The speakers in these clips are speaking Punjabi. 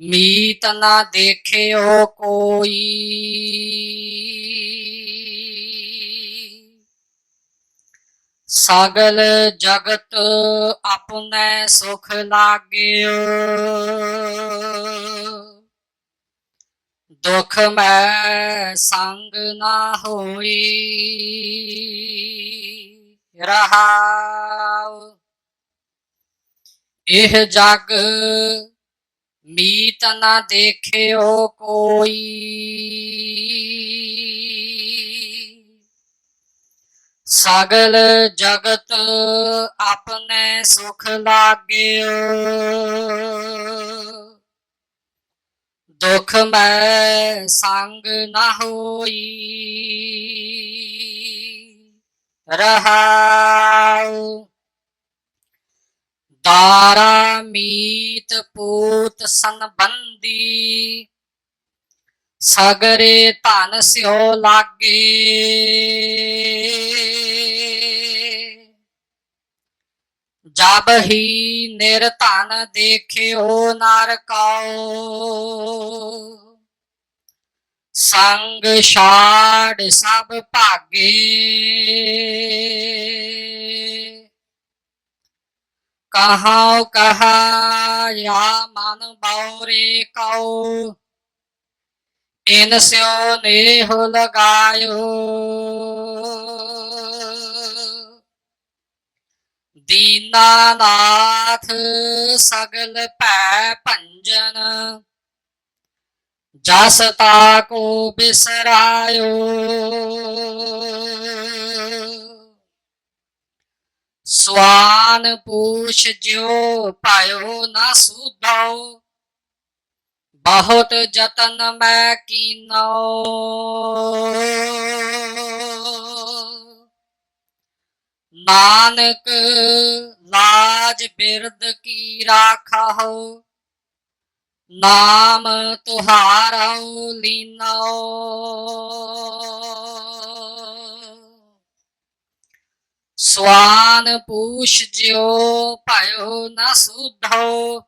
ਮੀਤ ਨਾ ਦੇਖਿਓ ਕੋਈ ਸਗਲ ਜਗਤ ਆਪਣੇ ਸੁਖ ਲਾਗਿਓ ਦੁਖ ਮੈਂ ਸੰਗ ਨਾ ਹੋਈ ਰਹਾਉ ਇਹ ਜਗ ਮੀਤ ਨਾ ਦੇਖਿਓ ਕੋਈ ਸਗਲ ਜਗਤ ਆਪਣੇ ਸੁਖ ਲਾਗਿਓ ਦੁਖ ਮੈਂ ਸੰਗ ਨਾ ਹੋਈ ਰਹਾਉ ਦਾਰਾ ਮੀਤ ਪੂਤ ਸੰਬੰਦੀ ਸਗਰੇ ਧਨ ਸਿਓ ਲਾਗੇ। ਜਬ ਹੀ ਨਿਰਧਨ ਦੇਖਿਓ ਨਰ ਕਉ ਸੰਗ ਛਾੜ ਸਭ ਭਾਗੇ। ਕਹਾਉ ਕਹਾ ਯਾ ਮਨ ਬਉਰੇ ਕਉ। ਇਨ ਸਿਓ ਨੇਹ ਲਗਾਇਓ। ਦੀਨਾਨਾਥ ਸਗਲ ਭੈ ਭੰਜਨ, ਜਸ ਤਾ ਕੋ ਬਿਸਰਾਇਓ। ਸਵਾਨ ਪੂਛ ਜਿਉ ਪਾਇਓ ਨਾ ਸੁਧਾਉ ਬਹੁਤ ਜਤਨ ਮੈਂ ਕੀਨੋ। ਨਾਨਕ ਲਾਜ ਬਿਰਦ ਕੀ ਰਾਖਾਓ। ਨਾਮ ਤੁਹਾਰਉ ਲੀਨੋ। ਸਵਾਨ ਪੂਛ ਜਿਓ ਭਇਓ ਨਾ ਸੁਧੋ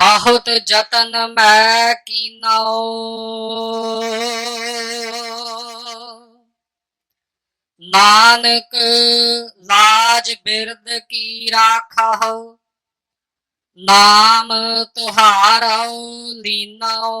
ਬਹੁਤ ਜਤਨ ਮੈਂ ਕੀਨੋ ਨਾਨਕ ਲਾਜ ਬਿਰਦ ਕੀ ਰਾਖਹੁ? ਨਾਮ ਤੁਹਾਰਉ ਲੀਨੋ